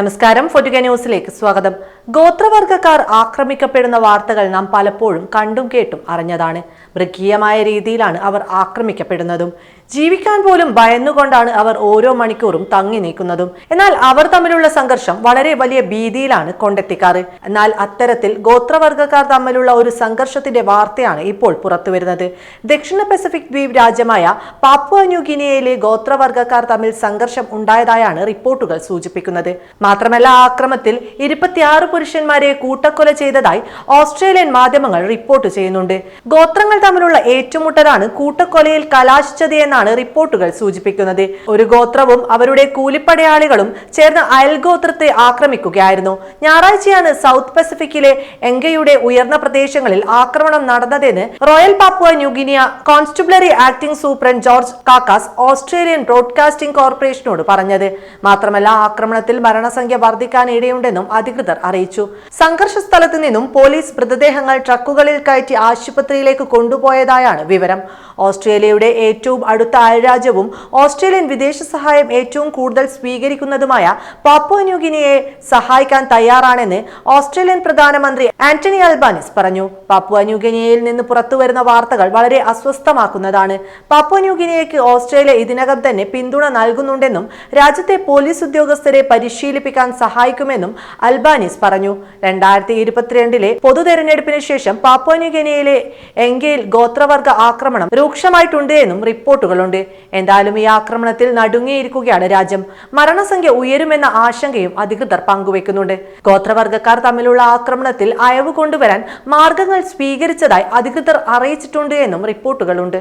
നമസ്കാരം. ഫൊറ്റുക ന്യൂസിലേക്ക് സ്വാഗതം. ഗോത്രവർഗക്കാർ ആക്രമിക്കപ്പെടുന്ന വാർത്തകൾ നാം പലപ്പോഴും കണ്ടും കേട്ടും അറിഞ്ഞതാണ്. മൃഗീയമായ രീതിയിലാണ് അവർ ആക്രമിക്കപ്പെടുന്നതും. ജീവിക്കാൻ പോലും ഭയന്നുകൊണ്ടാണ് അവർ ഓരോ മണിക്കൂറും തങ്ങി നീക്കുന്നതും എന്നാൽ അവർ തമ്മിലുള്ള സംഘർഷം വളരെ വലിയ ഭീതിയിലാണ് കൊണ്ടെത്തിക്കാറ്. എന്നാൽ അത്തരത്തിൽ ഗോത്രവർഗക്കാർ തമ്മിലുള്ള ഒരു സംഘർഷത്തിന്റെ വാർത്തയാണ് ഇപ്പോൾ പുറത്തുവരുന്നത്. ദക്ഷിണ പസഫിക് ദ്വീപ് രാജ്യമായ പാപ്പുവ ന്യൂഗിനിയയിലെ ഗോത്രവർഗക്കാർ തമ്മിൽ സംഘർഷം ഉണ്ടായതായാണ് റിപ്പോർട്ടുകൾ സൂചിപ്പിക്കുന്നത്. മാത്രമല്ല ആക്രമത്തിൽ ഇരുപത്തിയാറ് പുരുഷന്മാരെ കൂട്ടക്കൊല ചെയ്തതായി ഓസ്ട്രേലിയൻ മാധ്യമങ്ങൾ റിപ്പോർട്ട് ചെയ്യുന്നുണ്ട്. ഗോത്രങ്ങൾ തമ്മിലുള്ള ഏറ്റുമുട്ടലാണ് കൂട്ടക്കൊലയിൽ കലാശിച്ചത് എന്നാണ് റിപ്പോർട്ടുകൾ സൂചിപ്പിക്കുന്നത്. ഒരു ഗോത്രവും അവരുടെ കൂലിപ്പടയാളികളും ചേർന്ന് അയൽഗോത്രത്തെ ആക്രമിക്കുകയായിരുന്നു. ഞായറാഴ്ചയാണ് സൗത്ത് പസഫിക്കിലെ എങ്കയുടെ ഉയർന്ന പ്രദേശങ്ങളിൽ ആക്രമണം നടന്നതെന്ന് Royal Papua New Guinea constabulary acting superintendent George Kakas Australian broadcasting കോർപ്പറേഷനോട് പറഞ്ഞത്. മാത്രമല്ല ആക്രമണത്തിൽ മരണസംഖ്യ വർദ്ധിക്കാൻ ഇടയുണ്ടെന്നും അധികൃതർ അറിയിച്ചു. സംഘർഷ സ്ഥലത്ത് നിന്നും പോലീസ് മൃതദേഹങ്ങൾ ട്രക്കുകളിൽ കയറ്റി ആശുപത്രിയിലേക്ക് കൊണ്ടുപോയതായാണ് വിവരം. ഓസ്ട്രേലിയയുടെ ഏറ്റവും അടുത്ത അയൽരാജ്യവും ഓസ്ട്രേലിയൻ വിദേശ സഹായം ഏറ്റവും കൂടുതൽ സ്വീകരിക്കുന്നതുമായ പാപ്പോ ന്യൂഗിനിയെ സഹായിക്കാൻ തയ്യാറാണെന്ന് ഓസ്ട്രേലിയൻ പ്രധാനമന്ത്രി ആന്റണി അൽബാനിസ് പറഞ്ഞു. പാപ്പുവ ന്യൂഗിനിയയിൽ നിന്ന് പുറത്തുവരുന്ന വാർത്തകൾ വളരെ അസ്വസ്ഥമാക്കുന്നതാണ്. പാപ്പുവന്യൂഗിനിയയ്ക്ക് ഓസ്ട്രേലിയ ഇതിനകം തന്നെ പിന്തുണ നൽകുന്നുണ്ടെന്നും രാജ്യത്തെ പോലീസ് ഉദ്യോഗസ്ഥരെ പരിശീലിപ്പിക്കാൻ സഹായിക്കുമെന്നും അൽബാനീസ് പറഞ്ഞു. രണ്ടായിരത്തി ഇരുപത്തിരണ്ടിലെ പൊതു തെരഞ്ഞെടുപ്പിന് ശേഷം പാപ്പുവ ന്യൂഗിനിയയിലെ എങ്കയിൽ ഗോത്രവർഗ ആക്രമണം രൂക്ഷമായിട്ടുണ്ട് എന്നും റിപ്പോർട്ടുകളുണ്ട്. എന്തായാലും ഈ ആക്രമണത്തിൽ നടുങ്ങിയിരിക്കുകയാണ് രാജ്യം. മരണസംഖ്യ ഉയരുമെന്ന ആശങ്കയും അധികൃതർ പങ്കുവെക്കുന്നുണ്ട്. ഗോത്രവർഗക്കാർ തമ്മിലുള്ള ആക്രമണത്തിൽ അയവ് കൊണ്ടുവരാൻ മാർഗങ്ങൾ സ്വീകരിച്ചതായി അധികൃതർ അറിയിച്ചിട്ടുണ്ട് എന്നും റിപ്പോർട്ടുകളുണ്ട്.